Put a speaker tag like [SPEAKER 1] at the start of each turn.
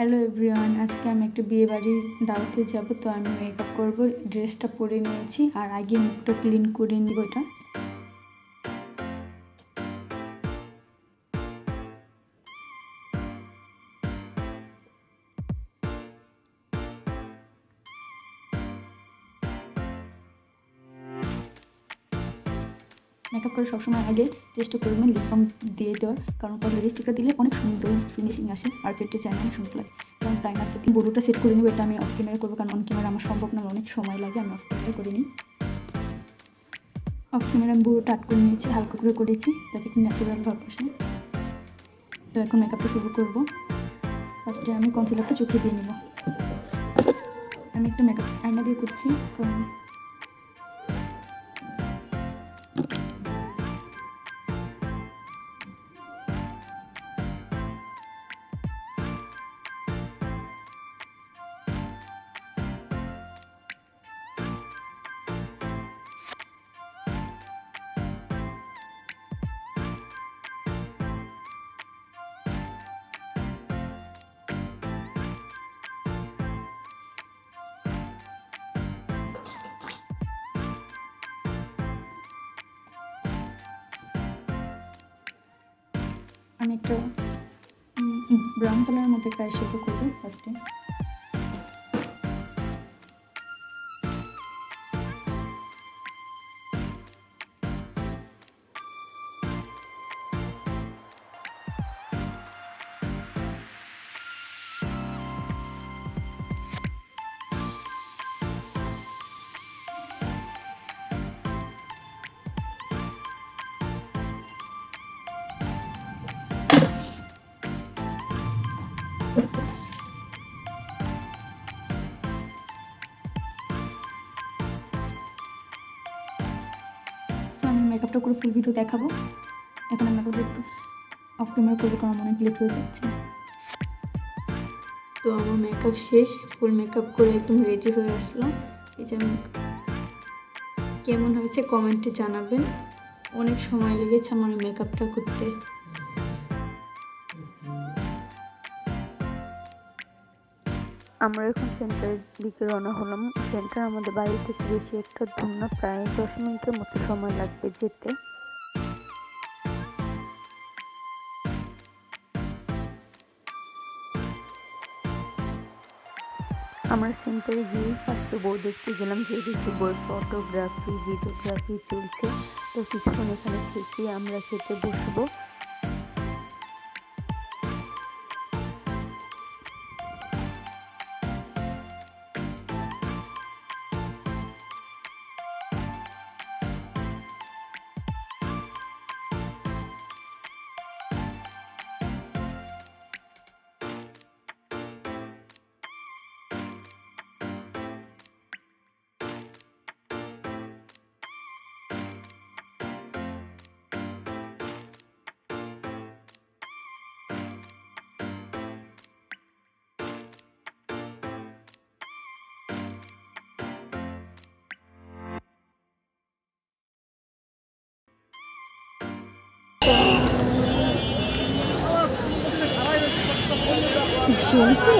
[SPEAKER 1] Hello everyone আজকে আমি একটা বিয়ে বাড়ির দাওয়াতে যাব, তো আমি মেকআপ করব ড্রেসটা পরে নিয়েছি, আর আগে মুখটা ক্লিন করে নিব এটা। মেকআপ করে সবসময় আগে চেষ্টা করবেন লিপ বাম দিয়ে দেওয়ার। কারণ পরে লিপস্টিকটা দিলে অনেক সুন্দর ফিনিশিং আসে আর পেটে চায় অনেক সুন্দর লাগে। কারণ প্রাইমারটা দিয়ে বড়োটা সেট করে নেব, এটা আমি অফ ক্যামেরা করব, কারণ অন ক্যামেরা আমার সম্ভব না, অনেক সময় লাগে, আমি অফ ক্যামেরা করে নিই অফ ক্যামেরা আমি বুড়োটা আট করে নিয়েছি, হালকা করে করেছি যাতে একটু ন্যাচারাল ভাব আসে। তো এখন মেকআপটা শুরু করব। ফার্স্টে আমি কনসিলারটা চোখে দিয়ে নেব। আমি একটা মেকআপ আয়না দিয়ে করছি, কারণ আমি একটা ব্রাউন কালারের মধ্যে একটা আইশ্যাডো করব ফার্স্টে সো আমি মেকআপটা করে ফুল ভিডিও দেখাবো। এখন আমি মেকআপটা একটু অফ ক্যামেরা করব, কারণ অনেক লেট হয়ে যাচ্ছে। তো আমার মেকআপ শেষ ফুল মেকআপ করে একদম রেডি হয়ে আসলো। এই যে কেমন হয়েছে কমেন্টে জানাবেন। অনেক সময় লেগেছে আমার মেকআপটা করতে।
[SPEAKER 2] আমরা এখন সেন্টারের দিকে রওনা হলাম। সেন্টার আমাদের বাড়ি থেকে বেশি একটা দূর না, প্রায় দশ মিনিটের মতো সময় লাগবে যেতে। আমরা সেন্টারে গিয়ে ফার্স্টে বই দেখতে গেলাম যে দেখি বই ফটোগ্রাফি ভিডিওগ্রাফি চলছে। তো কিছুক্ষণ এখানে থেকে আমরা খেতে বসবো। ঝুমকো